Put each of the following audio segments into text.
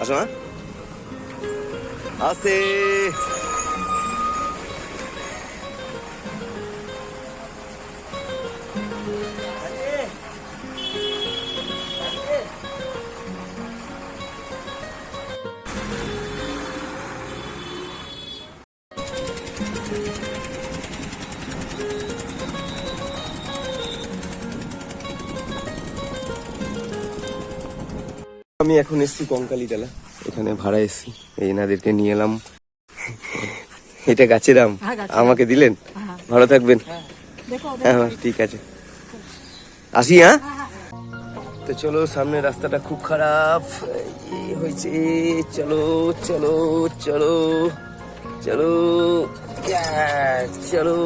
আসো হ্যাঁ আসে আমি এখন এসছি কঙ্কালি ডালা। এখানে ভাড়া এসছি। এই এনাদেরকে নিয়ে এলাম। এটা গাছের আম। হ্যাঁ, আমাকে দিলেন? ভালো থাকবেন। দেখো হ্যাঁ ঠিক আছে। আসি হ্যাঁ? তো চলো সামনে রাস্তাটা খুব খারাপ। এই হয়েছে চলো চলো চলো চলো। চলো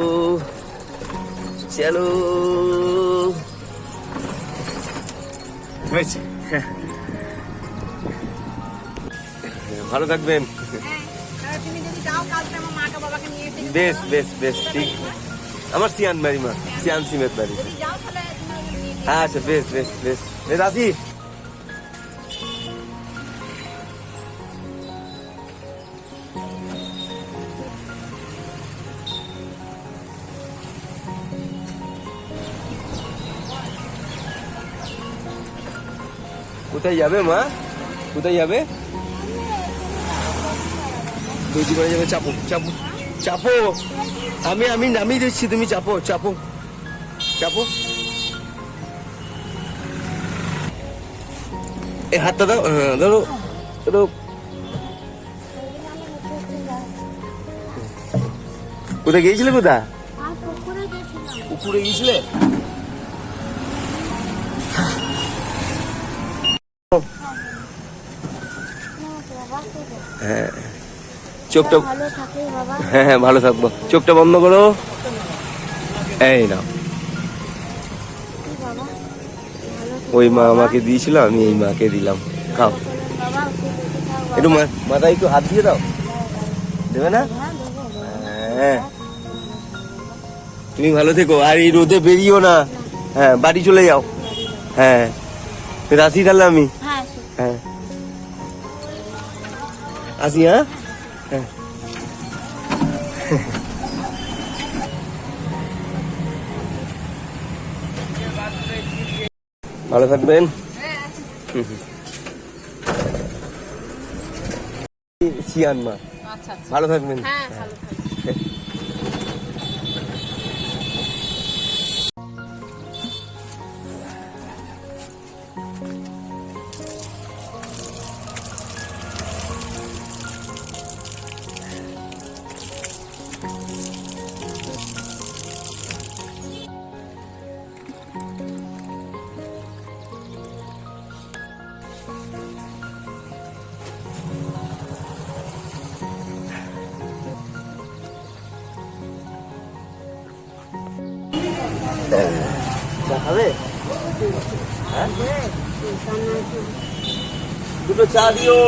চলো। হয়েছে। ভালো থাকবেন। হ্যাঁ, বেশ বেশ বেশ ঠিক। আমার সিয়ান বাড়ি মা সিয়ান সিমের বাড়ি। আচ্ছা বেশ বেশ বেশ। বেশ আসি কোথায় যাবে মা? কোথায় যাবে? দর্জি করে যাবে চাপো চাপো চাপো। আমি আমি নামিয়ে দিচ্ছি তুমি চাপো চাপো চাপো। এই হাতটা দাও হ্যাঁ, ধরো ধরো। কোথায় গিয়েছিলে আর পুকুরে গিয়েছিলে? হ্যাঁ। চোখটা হ্যাঁ হ্যাঁ ভালো থাকব। চোখটা বন্ধ করো। এই না ওই মা আমাকে দিয়েছিল আমি এই মাকে দিলাম। খাও। একটু মা- মাথায় একটু হাত দিয়ে দাও। দেবে না? হ্যাঁ। হ্যাঁ। তুমি ভালো থেকো আর এই রোদে বেরিয়েও না। হ্যাঁ বাড়ি চলে যাও। হ্যাঁ। রাশি তাহলে আমি। হ্যাঁ হ্যাঁ। আসি হ্যাঁ? ভালো থাকবেন হুম, হুম। সিয়ান মা আচ্ছা আচ্ছা ভালো থাকবেন হ্যাঁ ভালো থাকো। দুটো চা দিও।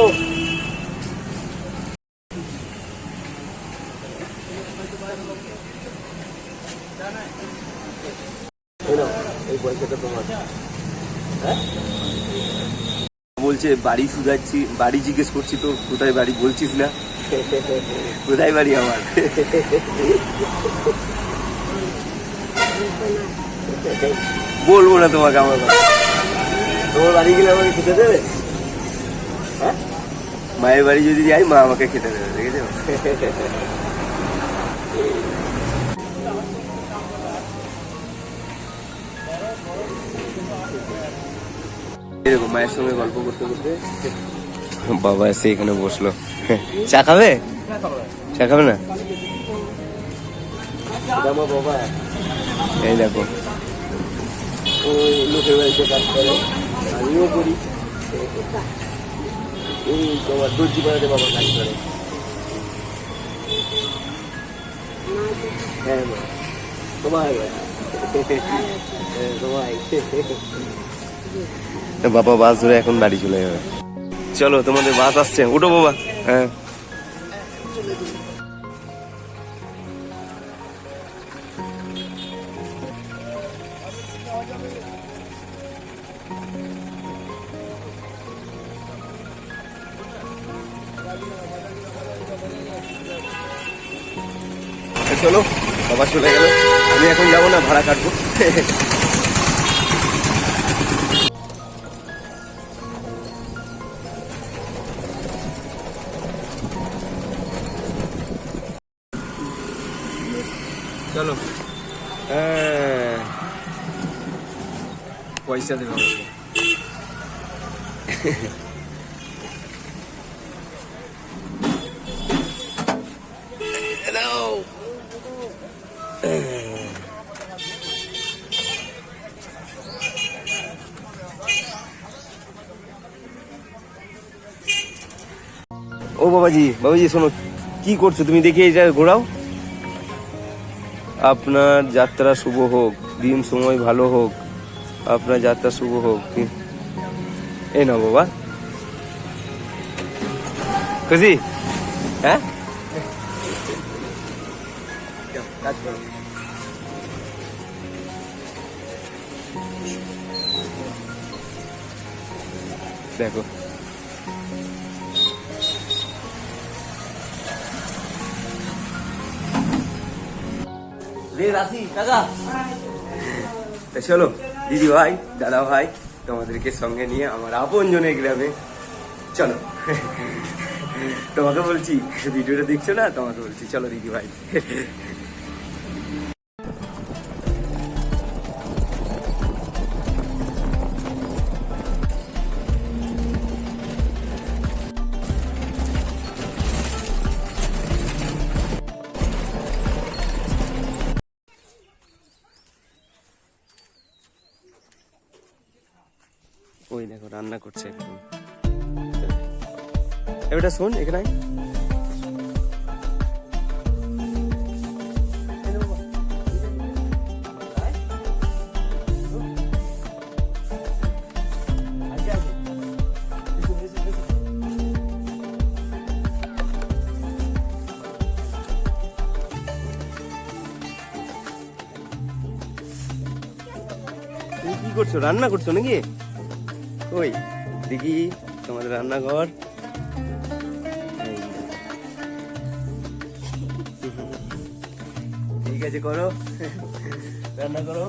হ্যাঁ? বলছে, বাড়ি সুধাচ্ছি বাড়ি জিজ্ঞেস করছি তো, কোথায় বাড়ি বলছিস না? কোথায় বাড়ি আমার? বলব না তোমাকে আমার তোমার বাড়ি গেলে আমাকে খেতে দেবে? হ্যাঁ? মায়ের বাড়ি যদি যাই মা আমাকে খেতে দেবে দেখেছ? এরকম মায়ের সঙ্গে গল্প করতে করতে বাবা এসে এখানে বসল। চা খাবে? চা খাবে না? বাবা। এই দেখো। লোকের বাড়িতে কাজ করে। আমিও করি এই তোমার দর্জি বাবা কাজ করে। হ্যাঁ, তোমার বাবা বাস ধরে এখন বাড়ি চলে যাবে। চলো তোমাদের বাস আসছে। উঠো বাবা। হ্যাঁ। চলো বাবা চলে গেল। আমি এখন যাব না ভাড়া কাটবো। চলো। পয়সা দেবে বাবাজি বাবাজি, শোনো, কি করছ? তুমি দেখি এটা ঘোরাও। আপনার যাত্রা শুভ হোক, দিন সময় ভালো হোক, আপনার যাত্রা শুভ হোক এই নাও বাবা। খুশি? হ্যাঁ? দেখো। তা চলো, দিদি ভাই, দাদা ভাই, তোমাদেরকে সঙ্গে নিয়ে আমার আপন জনে গ্রামে। চলো। তোমাকে বলছি, ভিডিওটা দেখছ না? তোমাকে বলছি, চলো দিদি ভাই। ওই দেখো রান্না করছে এখন। এবারটা শোন এখানে কি করছ? রান্না করছ নাকি? ওই দেখি তোমাদের রান্নাঘর। ঠিক আছে করো। রান্না করো।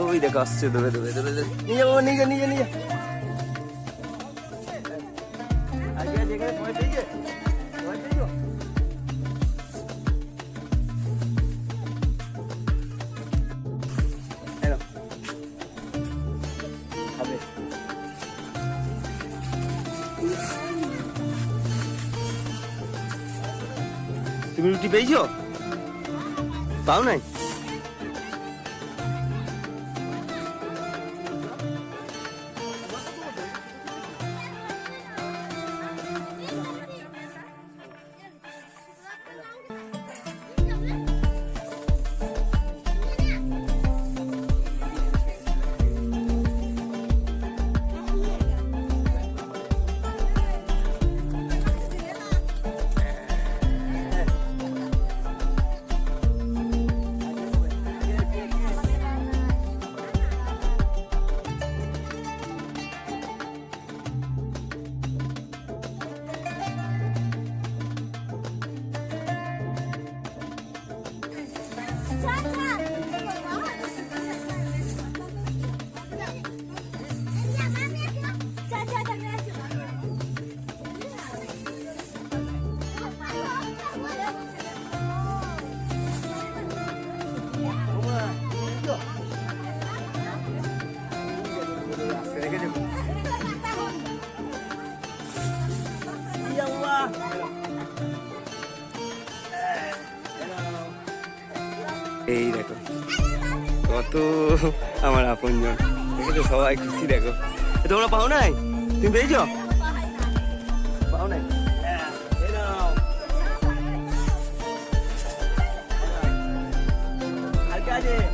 ওই দেখো, আসছে দেবে দেবে দেবে নিয়ে যাব নিয়ে নিয়ে নিয়ে তুমি রুটি পেয়েছ? পাও নাই? কত আমার আপনজন। দেখে তো সবাই খুশি দেখো। তোমরা পাও নাই? তুমি পেয়েছ? পাও হ্যাঁ,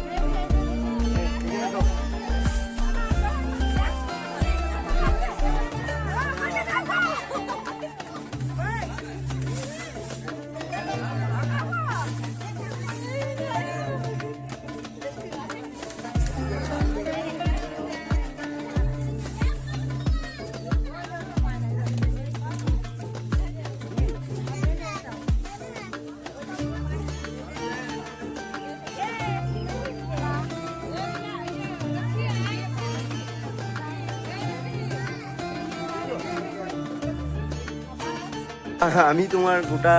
আমি তোমার গোটা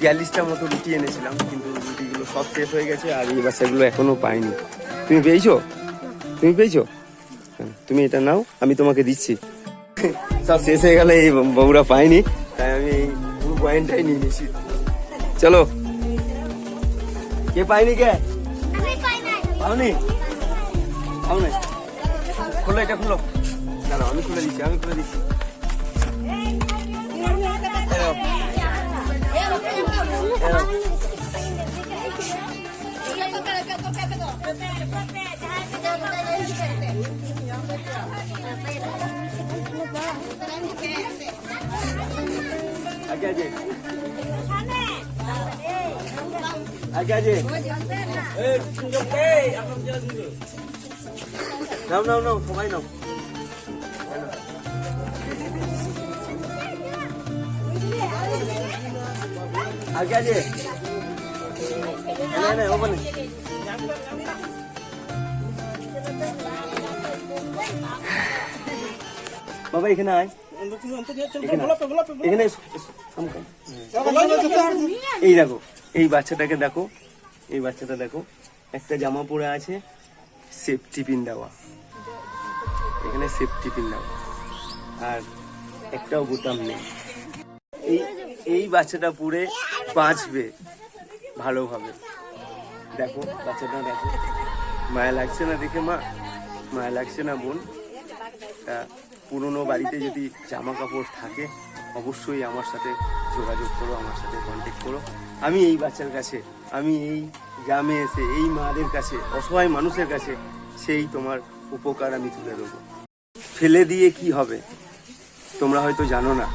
বিয়াল্লিশটা মতো রুটি এনেছিলাম কিন্তু রুটিগুলো সব শেষ হয়ে গেছে আর এই বাচ্চাগুলো এখনও পাইনি। তুমি পেয়েছ? তুমি পেয়েছ? হ্যাঁ, তুমি এটা নাও আমি তোমাকে দিচ্ছি। সব শেষ হয়ে গেলে এই বাবুরা পাইনি তাই আমি এই পুরো পয়েন্টটাই নিয়ে নিয়েছি। চলো। কে পাইনি কে? পাওনি? পাও নাই খুলো এটা খুলো। দাঁড়াও আমি খুলে দিচ্ছি আমি খুলে দিচ্ছি। এই নাও। আগে আগে আগে আগে নাও নাও বাবা, এখানে আয়। এখানে। এই দেখো, এই বাচ্চাটাকে দেখো। এই বাচ্চাটা দেখো। একটা জামা পরে আছে সেফটি পিন দেওয়া। এখানে সেফটি পিন দেওয়া। আর একটাও বোতাম নেই। এই এই বাচ্চাটা পুরে বাঁচবে। ভালোভাবে দেখো, বাচ্চাটা দেখো। মায়া লাগছে না দেখে মা? মায়া লাগছে না বোন? পুরনো বাড়িতে যদি জামা কাপড় থাকে, অবশ্যই আমার সাথে যোগাযোগ করো, আমার সাথে কন্ট্যাক্ট করো। আমি এই বাচ্চার কাছে, আমি এই গ্রামে এসে, এই মাদের কাছে, অসহায় মানুষের কাছে সেই তোমার উপকার আমি তুলে দেবো। ফেলে দিয়ে কি হবে? তোমরা হয়তো জানো না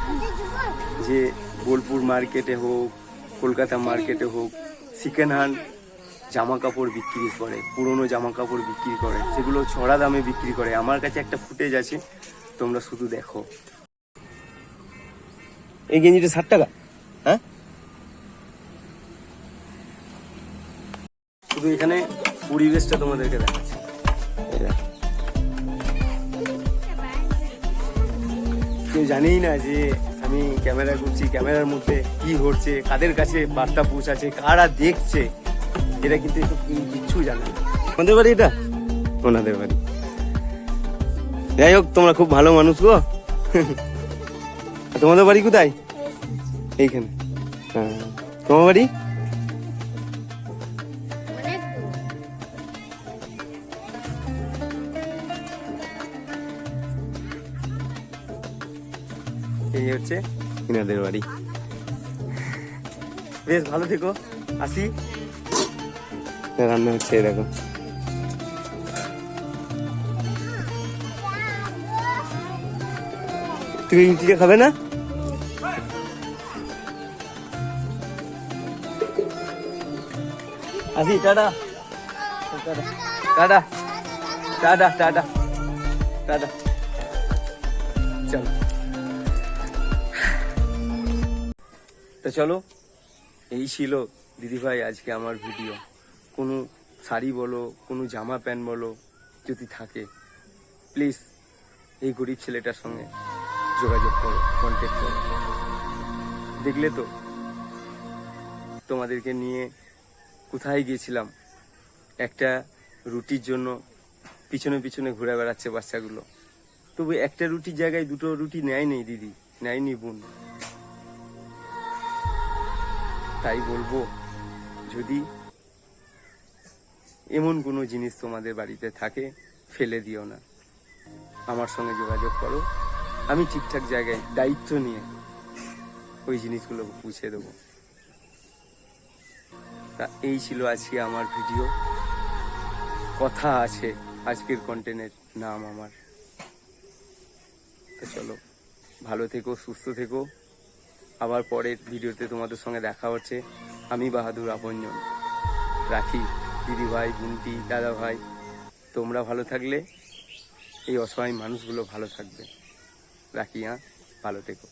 যে বোলপুর মার্কেটে হোক কলকাতা মার্কেটে হোক সেকেন্ড হ্যান্ড জামা কাপড় বিক্রি করে, পুরনো জামা কাপড় বিক্রি করে, সেগুলো ছড়া দামে বিক্রি করে। আমার কাছে একটা ফুটেজ আছে, তোমরা শুধু দেখো। এই গেঞ্জিটা ষাট টাকা হ্যাঁ? শুধু এখানে পরিবেশটা তোমাদেরকে দেখাচ্ছি। কেউ জানেই না যে আমি ক্যামেরা করছি ক্যামেরার মধ্যে কি হচ্ছে কাদের কাছে বার্তা পৌঁছাচ্ছে, কারা দেখছে এটা কিন্তু কিচ্ছু জানে আমাদের বাড়ি এটা? ওনাদের বাড়ি। যাই হোক, তোমরা খুব ভালো মানুষ গো। তোমাদের বাড়ি কোথায়? এইখানে। হ্যাঁ। তোমার বাড়ি? হচ্ছে ইনাদের বাড়ি। বেশ, ভালো থেকো। আসি। রান্না হচ্ছে দেখো। তুমি রুটিটা খাবে না? আসি, tata. Tata. Tata tata. Tata. চলো। তো চলো, এই ছিল দিদিভাই আজকে আমার ভিডিও কোনো শাড়ি বলো, কোনো জামা প্যান্ট বলো, যদি থাকে প্লিজ এই গরিব ছেলেটার সঙ্গে যোগাযোগ করো কন্ট্যাক্ট করো। দেখলে তো তোমাদেরকে নিয়ে কোথায় গিয়েছিলাম? একটা রুটির জন্য পিছনে পিছনে ঘুরে বেড়াচ্ছে বাচ্চাগুলো। তবু একটা রুটির জায়গায় দুটো রুটি নেয়নি দিদি, নেয়নি বোন। তাই বলব, যদি এমন কোনো জিনিস তোমাদের বাড়িতে থাকে, ফেলে দিও না। আমার সঙ্গে যোগাযোগ করো। আমি ঠিকঠাক জায়গায় দায়িত্ব নিয়ে ওই জিনিসগুলো পুষে দেবো। তা এই ছিল আজকে আমার ভিডিও। কথা আছে, আজকের কন্টেন্টের নাম আমার। চলো, ভালো থেকো, সুস্থ থেকো। আবার পরের ভিডিওতে তোমাদের সঙ্গে দেখা হচ্ছে। আমি বাহাদুর, আপনজন। রাখি, দিদি ভাই বুনটি দাদা ভাই, তোমরা ভালো থাকলে এই অসহায় মানুষগুলো ভালো থাকবে। রাখি হ্যাঁ? ভালো থেকো।